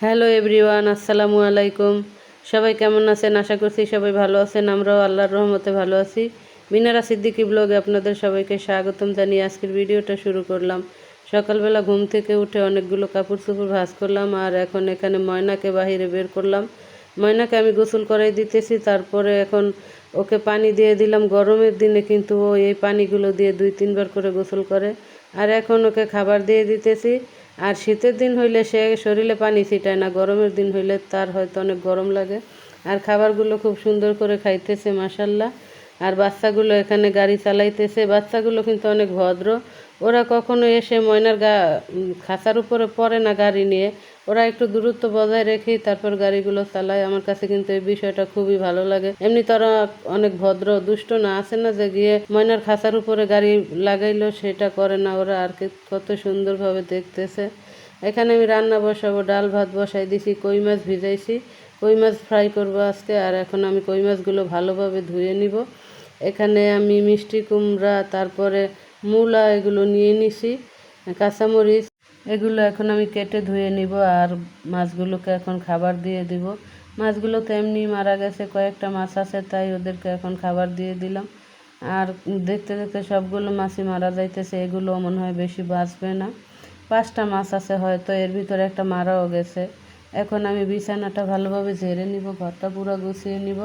Hello everyone, আসসালামু আলাইকুম। সবাই কেমন আছেন? আশা করছি সবাই ভালো আছেন। আমরাও আল্লাহর রহমতে ভালো আছি। মিনারা সিদ্দিকি ব্লগে আপনাদের সবাইকে স্বাগতম জানিয়ে আজকের ভিডিওটা শুরু করলাম। সকালবেলা ঘুম থেকে উঠে অনেকগুলো কাপড় চোপড় ভাঁজ করলাম আর এখন এখানে ময়নাকে বাহিরে বের করলাম। ময়নাকে আমি গোসল করাই দিতেছি, তারপরে এখন ওকে পানি দিয়ে দিলাম। গরমের দিনে কিন্তু ও এই পানিগুলো দিয়ে দুই তিনবার করে গোসল করে। আর এখন ওকে খাবার দিয়ে দিতেছি। আর শীতের দিন হইলে সে শরীরে পানি ছিটায় না, গরমের দিন হইলে তার হয়তো অনেক গরম লাগে। আর খাবারগুলো খুব সুন্দর করে খাইতেছে মাসাল্লাহ আর বাচ্চাগুলো এখানে গাড়ি চালাইতেছে। বাচ্চাগুলো কিন্তু অনেক ভদ্র। ওরা কখনো এসে ময়নার গা খাঁচার উপরে পড়ে না গাড়ি নিয়ে। ওরা একটু দূরত্ব বজায় রেখেই তারপর গাড়িগুলো চালায়। আমার কাছে কিন্তু এই বিষয়টা খুবই ভালো লাগে। এমনি তারা অনেক ভদ্র, দুষ্ট না আছে না যে গিয়ে ময়নার খাঁচার উপরে গাড়ি লাগাইলো, সেটা করে না ওরা। আর কত সুন্দরভাবে দেখতেছে। এখানে আমি রান্না বসাবো, ডাল ভাত বসাই দিছি, কই মাছ ভিজাইছি। কই মাছ ফ্রাই করব আজকে, আর এখন আমি কই মাছগুলো ভালোভাবে ধুয়ে নিব। এখানে আমি মিষ্টি কুমড়া, তারপরে মূলা এগুলো নিয়ে নিছি, কাঁচামরিচ। এগুলো এখন আমি কেটে ধুয়ে নিব আর মাছগুলোকে এখন খাবার দিয়ে দিব। মাছগুলো তো এমনি মারা গেছে, কয়েকটা মাছ আছে, তাই ওদেরকে এখন খাবার দিয়ে দিলাম। আর দেখতে দেখতে সবগুলো মাছই মারা যাইতেছে এগুলো মনে হয় বেশি বাঁচবে না। পাঁচটা মাছ আছে হয়তো, এর ভিতরে একটা মারাও গেছে। এখন আমি বিছানাটা ভালোভাবে ঝেড়ে নিব, ঘরটা পুরো গুছিয়ে নিব।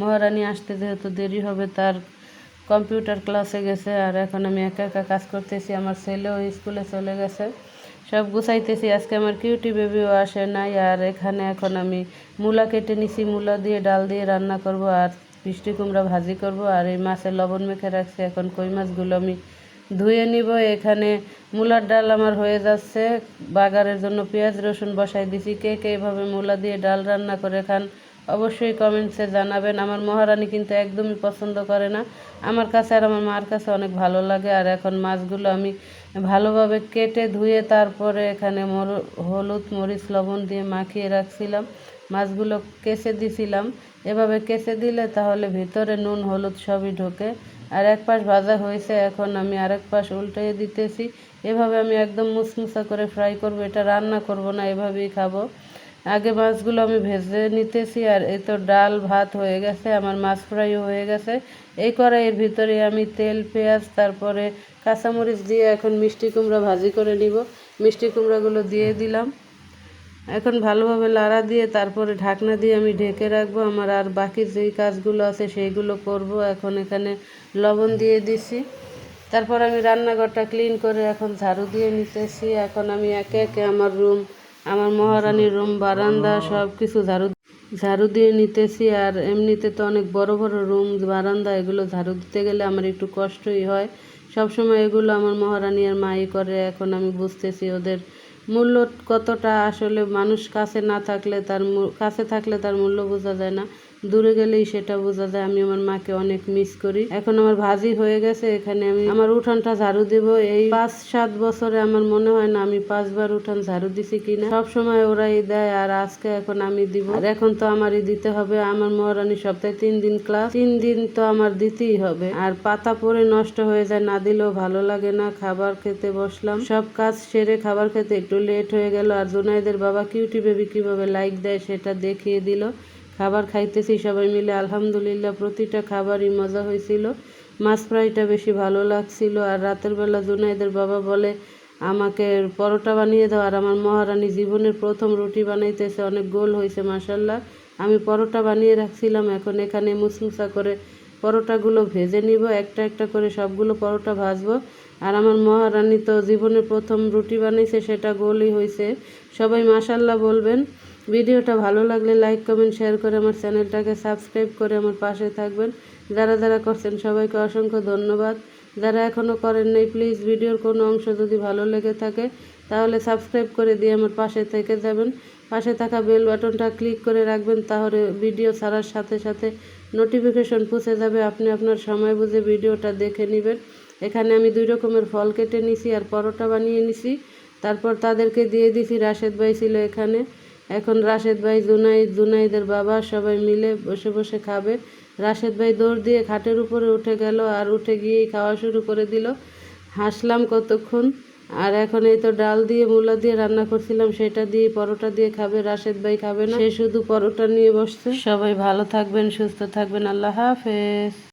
মহারানী আসতে যেহেতু দেরি হবে, তার কম্পিউটার ক্লাসে গেছে। আর এখন আমি একা একা কাজ করতেছি, আমার ছেলেও স্কুলে চলে গেছে। সব গুছাইতেছি, আজকে আমার কিউটি বেবিও আসে নাই, আর এখানে এখন আমি মূলা কেটে নিছি, মূলা দিয়ে ডাল দিয়ে রান্না করব, আর মিষ্টি কুমড়া ভাজি করব, আর এই মাছের লবণ মেখে রাখছি, এখন কই মাছগুলো আমি ধুয়ে নিব, এখানে মূলার ডাল আমার হয়ে যাচ্ছে, বাগারের জন্য পেঁয়াজ রসুন বসাই দিছি, কে কে এভাবে মূলা দিয়ে ডাল রান্না করে খান অবশ্যই কমেন্টসে জানাবেন। আমার মহারানী কিন্তু একদমই পছন্দ করে না। আমার কাছে আর আমার মার কাছে অনেক ভালো লাগে। আর এখন মাছগুলো আমি ভালোভাবে কেটে ধুয়ে তারপরে এখানে মর, হলুদ মরিচ লবণ দিয়ে মাখিয়ে রাখছিলাম। মাছগুলো কেসে দিছিলাম। এভাবে কেসে দিলে তাহলে ভিতরে নুন, হলুদ সবই ঢোকে। আর এক পাশ ভাজা হয়েছে, এখন আমি আরেক পাশ উল্টে দিতেছি। এভাবে আমি একদম মুসমুসা করে ফ্রাই করব। এটা রান্না করব না, এভাবেই খাব। আগে মাছগুলো আমি ভেজে নিতেছি আর এই তো ডাল, ভাত হয়ে গেছে, আমার মাছ ফ্রাইও হয়ে গেছে। এই কড়াইয়ের ভিতরে আমি তেল, পেঁয়াজ, তারপরে কাঁচামরিচ দিয়ে এখন মিষ্টি কুমড়া ভাজি করে নিব। মিষ্টি কুমড়াগুলো দিয়ে দিলাম। এখন ভালোভাবে লাড়া দিয়ে তারপরে ঢাকনা দিয়ে আমি ঢেকে রাখব। আমার আর বাকি যেই কাজগুলো আছে সেইগুলো করব। এখন এখানে লবণ দিয়ে দিছি। তারপর আমি রান্নাঘরটা ক্লিন করে এখন ঝাড়ু দিয়ে নিতেছি। এখন আমি একে একে আমার রুম আমার মহারানীর রুম বারান্দা সব কিছু ঝাড়ু ঝাড়ু দিয়ে নিতেছি, আর এমনিতে তো অনেক বড় বড় রুম, বারান্দা, এগুলো ঝাড়ু দিতে গেলে আমার একটু কষ্টই হয়। সব সময় এগুলো আমার মহারানী আর মাই করে, এখন আমি বুঝতেছি ওদের মূল্য কতটা। আসলে মানুষ কাছে না থাকলে তার কাছে থাকলে তার মূল্য বোঝা যায় না। দূরে গেলেই সেটা বোঝা যায়। আমি আমার মাকে অনেক মিস করি। এখন আমার ভাজি হয়ে গেছে, এখানে আমি আমার উঠানটা ঝাড়ু দেব। এই পাঁচ, সাত বছরে আমার মনে হয় না আমি পাঁচবার উঠান ঝাড়ু দিছি কিনা। সব সময় ওরাই দেয় আর আজকে এখন আমি দিব। আর এখন তো আমারই দিতে হবে। আমার মহারানী সপ্তাহে তিন দিন ক্লাস তিন দিন তো আমার দিতেই হবে। আর পাতা পরে নষ্ট হয়ে যায়, না দিলেও ভালো লাগে না। খাবার খেতে বসলাম। সব কাজ সেরে খাবার খেতে একটু লেট হয়ে গেল। আর জোনাইদের বাবা কিউটি বেবি কীভাবে লাইক দেয় সেটা দেখিয়ে দিল। খাবার খাইতেছি সবাই মিলে, আলহামদুলিল্লাহ, প্রতিটা খাবারই মজা হয়েছিল মাছ ফ্রাইটা বেশি ভালো লাগছিল। আর রাতের বেলা জুনাইদের বাবা বলে, আমাকে পরোটা বানিয়ে দাও আর আমার মহারানী জীবনের প্রথম রুটি বানাইতেছে। অনেক গোল হয়েছে মাসাল্লাহ আমি পরোটা বানিয়ে রাখছিলাম। এখন এখানে মুসমুসা করে পরোটাগুলো ভেজে নিব। একটা একটা করে সবগুলো পরোটা ভাজবো। আর আমার মহারানী তো জীবনের প্রথম রুটি বানাইছে, সেটা গোলই হয়েছে সবাই মাসাল্লাহ বলবেন। ভিডিওটা ভালো লাগলে লাইক কমেন্ট শেয়ার করে আমার চ্যানেলটাকে সাবস্ক্রাইব করে আমার পাশে থাকবেন। যারা যারা করছেন সবাইকে অসংখ্য ধন্যবাদ। যারা এখনও করেন নাই প্লিজ ভিডিওর কোনো অংশ যদি ভালো লেগে থাকে, তাহলে সাবস্ক্রাইব করে দিয়ে আমার পাশে থেকে যাবেন। পাশে থাকা বেল বাটনটা ক্লিক করে রাখবেন, তাহলে ভিডিও ছাড়ার সাথে সাথে নোটিফিকেশন পৌঁছে যাবে। আপনি আপনার সময় বুঝে ভিডিওটা দেখে নেবেন। এখানে আমি দুই রকমের ফল কেটে নিছি আর পরোটা বানিয়ে নিছি। তারপর তাদেরকে দিয়ে দিছি, রাশেদ ভাই ছিল এখানে। এখন রাশেদ ভাই জুনাই জুনাইদের বাবা সবাই মিলে বসে বসে খাবে। রাশেদ ভাই দৌড় দিয়ে খাটের উপরে উঠে গেল আর উঠে গিয়েই খাওয়া শুরু করে দিল। হাসলাম কতক্ষণ? আর এখন এই তো ডাল দিয়ে, মূলা দিয়ে রান্না করছিলাম, সেটা দিয়ে পরোটা দিয়ে খাবে, রাশেদ ভাই খাবে না। সে শুধু পরোটা নিয়ে বসছে। সবাই ভালো থাকবেন, সুস্থ থাকবেন। আল্লাহ হাফেজ।